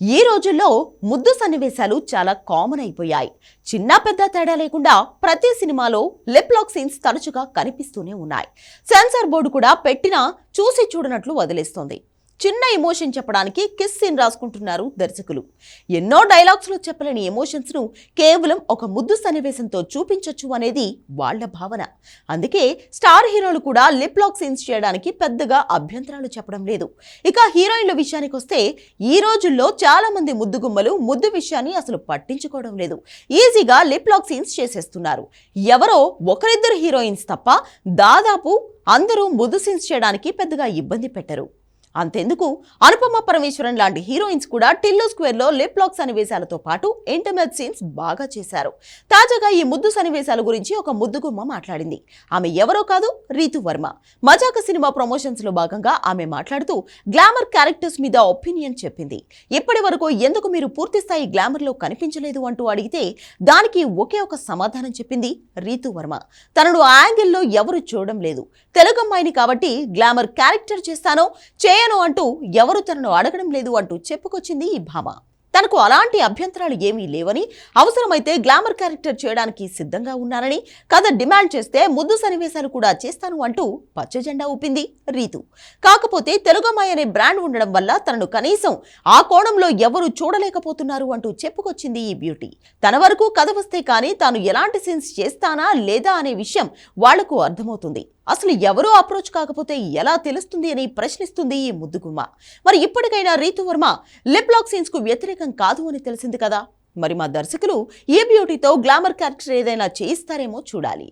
ఈ రోజుల్లో ముద్దు సన్నివేశాలు చాలా కామన్ అయిపోయాయి. చిన్న పెద్ద తేడా లేకుండా ప్రతి సినిమాలో లిప్లాక్ సీన్స్ తరచుగా కనిపిస్తూనే ఉన్నాయి. సెన్సార్ బోర్డు కూడా పెట్టినా చూసి చూడనట్లు వదిలేస్తోంది. చిన్న ఎమోషన్ చెప్పడానికి కిస్ సీన్ రాసుకుంటున్నారు దర్శకులు. ఎన్నో డైలాగ్స్లో చెప్పలేని ఎమోషన్స్ను కేవలం ఒక ముద్దు సన్నివేశంతో చూపించొచ్చు అనేది వాళ్ళ భావన. అందుకే స్టార్ హీరోలు కూడా లిప్ లాక్ సీన్స్ చేయడానికి పెద్దగా అభ్యంతరాలు చెప్పడం లేదు. ఇక హీరోయిన్ల విషయానికి వస్తే ఈ రోజుల్లో చాలా మంది ముద్దు గుమ్మలు ముద్దు విషయాన్ని అసలు పట్టించుకోవడం లేదు. ఈజీగా లిప్ లాక్ సీన్స్ చేసేస్తున్నారు. ఎవరో ఒకరిద్దరు హీరోయిన్స్ తప్ప దాదాపు అందరూ ముద్దు సీన్స్ చేయడానికి పెద్దగా ఇబ్బంది పెట్టరు. అంతెందుకు? అనుపమ పరమేశ్వరన్ లాంటి హీరోయిన్స్ కూడా టిల్లు స్క్వేర్లో లిప్ లాక్ సన్నివేశాలతో పాటు ఇంటర్నెట్ సీన్స్ బాగా చేశారు. తాజాగా ఈ ముద్దు సన్నివేశాల గురించి ఒక ముద్దుగుమ్మ మాట్లాడింది. ఆమె ఎవరో కాదు రీతు వర్మ. మజాక సినిమా ప్రమోషన్స్లో భాగంగా ఆమె మాట్లాడుతూ గ్లామర్ క్యారెక్టర్స్ మీద ఒపీనియన్ చెప్పింది. ఇప్పటి వరకు ఎందుకు మీరు పూర్తి స్థాయి కనిపించలేదు అంటూ అడిగితే దానికి ఒకే ఒక సమాధానం చెప్పింది రీతు వర్మ. తనను ఆ యాంగిల్లో ఎవరు చూడడం లేదు. తెలుగు అమ్మాయిని కాబట్టి గ్లామర్ క్యారెక్టర్ చేస్తానో చేయను అంటూ ఎవరు తనను అడగడం లేదు అంటూ చెప్పుకొచ్చింది ఈ భామ. తనకు అలాంటి అభ్యంతరాలు ఏమీ లేవని అవసరమైతే గ్లామర్ క్యారెక్టర్ చేయడానికి సిద్ధంగా ఉన్నానని కథ డిమాండ్ చేస్తే ముద్దు సన్నివేశాలు కూడా చేస్తాను అంటూ పచ్చ జెండా ఊపింది రీతు. కాకపోతే తెలుగమ్మాయి అనే బ్రాండ్ ఉండడం వల్ల తనను కనీసం ఆ కోణంలో ఎవరూ చూడలేకపోతున్నారు అంటూ చెప్పుకొచ్చింది ఈ బ్యూటీ. తన వరకు కథ వస్తే కానీ తాను ఎలాంటి సీన్స్ చేస్తానా లేదా అనే విషయం వాళ్ళకు అర్థమవుతుంది. అసలు ఎవరూ అప్రోచ్ కాకపోతే ఎలా తెలుస్తుంది అని ప్రశ్నిస్తుంది ఈ ముద్దుగుమ్మ మరి ఇప్పటికైనా రీతు వర్మ లిప్ లాక్ సీన్స్కు వ్యతిరేకం కాదు అని తెలిసింది కదా. మరి మా దర్శకులు ఏ బ్యూటీతో గ్లామర్ క్యారెక్టర్ ఏదైనా చేయిస్తారేమో చూడాలి.